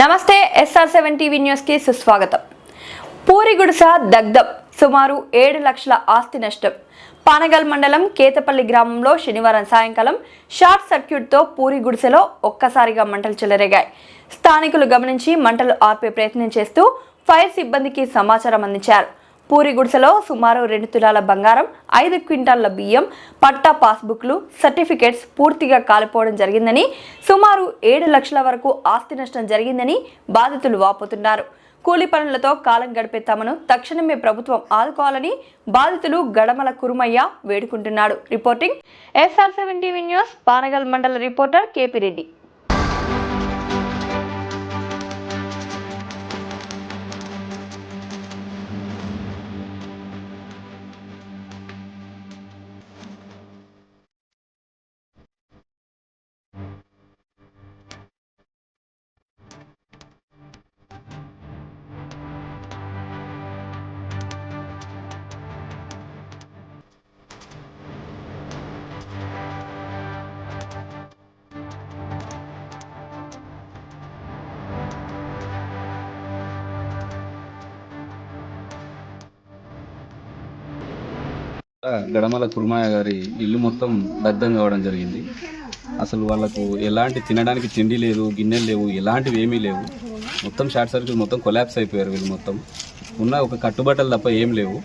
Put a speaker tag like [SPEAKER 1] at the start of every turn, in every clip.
[SPEAKER 1] నమస్తే SR seven TV న్యూస్కి సుస్వాగతం. పూరిగుడిస దగ్ధం సుమారు ఏడు లక్షల ఆస్తి నష్టం. పానగల్ మండలం కేతపల్లి గ్రామంలో శనివారం సాయంకాలం షార్ట్ సర్క్యూట్తో పూరి గుడిసెలో ఒక్కసారిగా మంటలు చెలరేగాయి. స్థానికులు గమనించి మంటలు ఆర్పే ప్రయత్నం చేస్తూ ఫైర్ సిబ్బందికి సమాచారం అందించారు. పూరి గుడిసెలో సుమారు రెండు తులాల బంగారం ఐదు క్వింటాళ్ళ బియ్యం పట్టా పాస్బుక్లు సర్టిఫికెట్స్ పూర్తిగా కాలిపోవడం జరిగిందని సుమారు ఏడు లక్షల వరకు ఆస్తి నష్టం జరిగిందని బాధితులు వాపోతున్నారు. కూలి పనులతో కాలం గడిపే తమను తక్షణమే ప్రభుత్వం ఆదుకోవాలని బాధితులు Gadamala Kurumaiah వేడుకుంటున్నాడు. Reporting SR seven TV news Panagal మండల రిపోర్టర్ కేపీ రెడ్డి.
[SPEAKER 2] గడమల కుర్మాయ గారి ఇల్లు మొత్తం దగ్ధం కావడం జరిగింది. అసలు వాళ్ళకు ఎలాంటి తినడానికి తిండి లేదు గిన్నెలు లేవు ఎలాంటివి ఏమీ లేవు. మొత్తం షార్ట్ సర్క్యూట్ మొత్తం కొలాప్స్ అయిపోయారు వీళ్ళు మొత్తం. ఉన్న ఒక కట్టుబట్టలు తప్ప ఏం లేవు.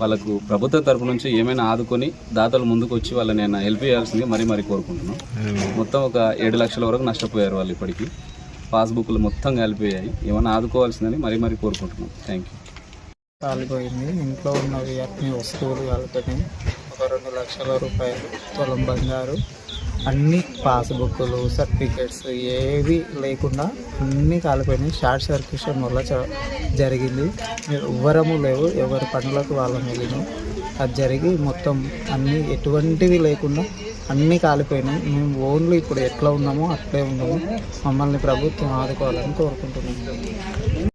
[SPEAKER 2] వాళ్ళకు ప్రభుత్వం తరపు నుంచి ఏమైనా ఆదుకొని దాతలు ముందుకు వచ్చి వాళ్ళని నేను హెల్ప్ చేయాల్సిందిగా మరీ మరీ కోరుకుంటున్నాను మొత్తం ఒక ఏడు లక్షల వరకు నష్టపోయారు వాళ్ళు ఇప్పటికీ. పాస్బుక్లు మొత్తం కలిపోయాయి. ఏమైనా ఆదుకోవాల్సిందని మరీ మరీ కోరుకుంటున్నాం. థ్యాంక్ యూ
[SPEAKER 3] కాలిపోయింది. ఇంట్లో ఉన్నవి అన్ని వస్తువులు కాలిపోయినాయి ఒక రెండు లక్షల రూపాయలు పొలం బంగారు. అన్ని పాస్బుక్లు సర్టిఫికెట్స్ ఏవి లేకుండా అన్నీ కాలిపోయినాయి. షార్ట్ సర్క్యూషన్ వల్ల చ- జరిగింది. ఎవ్వరము లేవు. ఎవరి పనులకు వాళ్ళం వెళ్ళినాం. అది జరిగి మొత్తం అన్నీ ఎటువంటివి లేకుండా అన్నీ కాలిపోయినాయి. మేము ఓన్లీ ఇప్పుడు ఎట్లా ఉన్నామో అట్లే ఉన్నాము. మమ్మల్ని ప్రభుత్వం ఆదుకోవాలని కోరుకుంటున్నాము